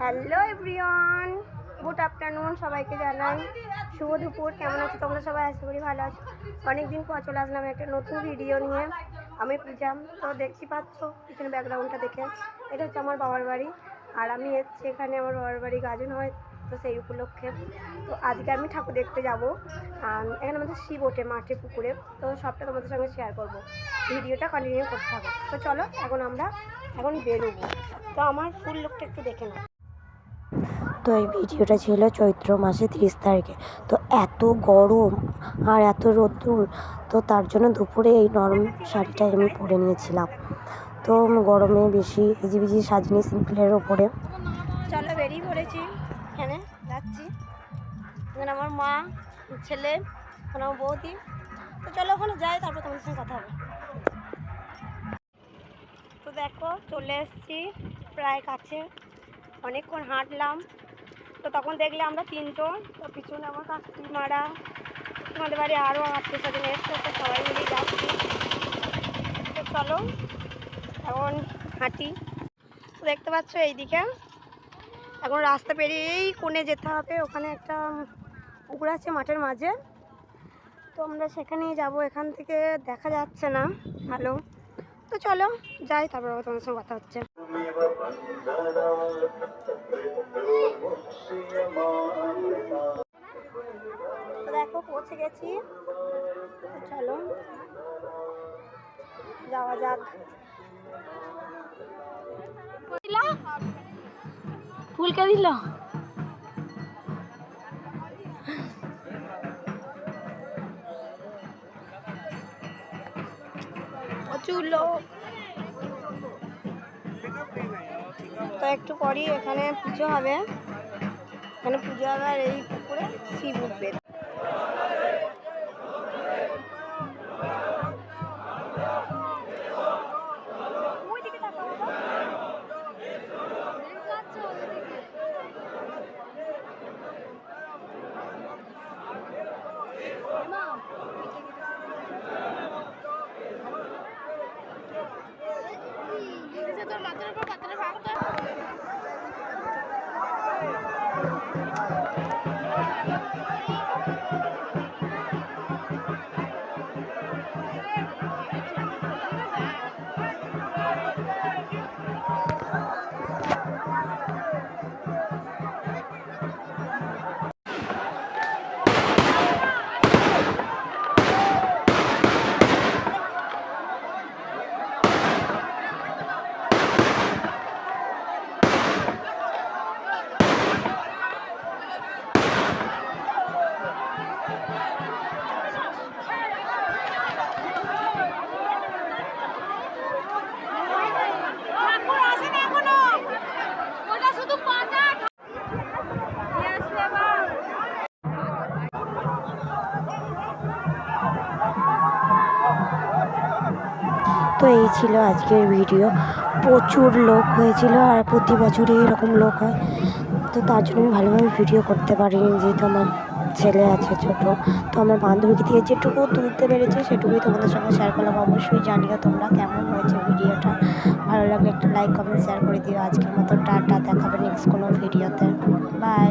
Hello everyone, good afternoon সবাইকে জানাই। শুভ দুপুর, কেমন আছো তোমরা সবাই? আশা করি ভালো আছো। অনেকদিন পর চলে আসলাম একটা নতুন ভিডিও নিয়ে। আমি পূজা, তো দেখতে পাচ্ছ পিছনে ব্যাকগ্রাউন্ডটা দেখে। এটা হচ্ছে আমার বাবার বাড়ি। আর আমি এসেছি এখানে, আমার বাবার বাড়ি গাজন হয়, তো সেই উপলক্ষে। তো আজকে আমি ঠাকুর দেখতে যাব। এখানে আমাদের শিব ওঠে মাঠে, পুকুরে। তো সবটা তোমাদের সঙ্গে শেয়ার করব। ভিডিওটা কন্টিনিউ করতে হবে তো চলো, এখন আমরা, এখন বেরোবো। তো আমার ফুল লোকটা একটু দেখে নাও। তো এই ভিডিওটা ছিল চৈত্র মাসে তিরিশ তারিখে। তো এত গরম আর এত রোদ্দুর, তো তার জন্য দুপুরে এই নরম শাড়িটা আমি পরে নিয়েছিলাম। তো গরমে বেশি হিজিবিজি সাজিনি সিম্পলের ওপরে। চলো বেরিয়ে পড়েছি। এখানে যাচ্ছি। এখানে আমার মা, ছেলে, এখানে আমার বৌদি। তো চলো ওখানে যাই, তারপর তোমার সঙ্গে কথা হবে। তো দেখো, চলে এসেছি প্রায় কাছে। অনেকক্ষণ হাঁটলাম। তো তখন দেখলে আমরা তিনজন, তো পিছনে আমার কাকিমারা আমাদের বাড়ি আরও আত্মীয় স্বজন এসছে, তো সবাই মিলেই যাচ্ছি। তো চলো, এখন হাঁটি। তো দেখতে পাচ্ছ এইদিকে, এখন রাস্তা পেরিয়েই কোণে যেতে হবে। ওখানে একটা পুকুর আছে মাঠের মাঝে। তো আমরা সেখানেই যাব, এখান থেকে দেখা যাচ্ছে না, ভালো। তো চলো, যাই, তারপর তোমার সঙ্গে কথা হচ্ছে। দেখো পৌঁছে গেছি। চলো যাওয়া যাক। ফুলকে দিল? প্রচুর তো একটু পরই এখানে পুজো হবে। এখানে পুজো হবে আর এই পুকুরে শিব উঠবে। তো এই ছিল আজকের ভিডিও প্রচুর লোক হয়েছিল আর প্রতি বছরই এরকম লোক হয়। তো তার জন্য আমি ভালোভাবে ভিডিও করতে পারিনি, যেহেতু আমার ছেলে আছে ছোট। তো আমার বান্ধবীকে দিয়ে যেটুকু তুলতে পেরেছি, সেটুকুই তোমাদের সঙ্গে শেয়ার করলাম। অবশ্যই জানিও তোমরা কেমন হয়েছে ভিডিওটা ভালো লাগলে একটা লাইক কমেন্ট শেয়ার করে দিও। আজকের মতো টাটা, দেখাবে নেক্সট কোনো ভিডিওতে বাই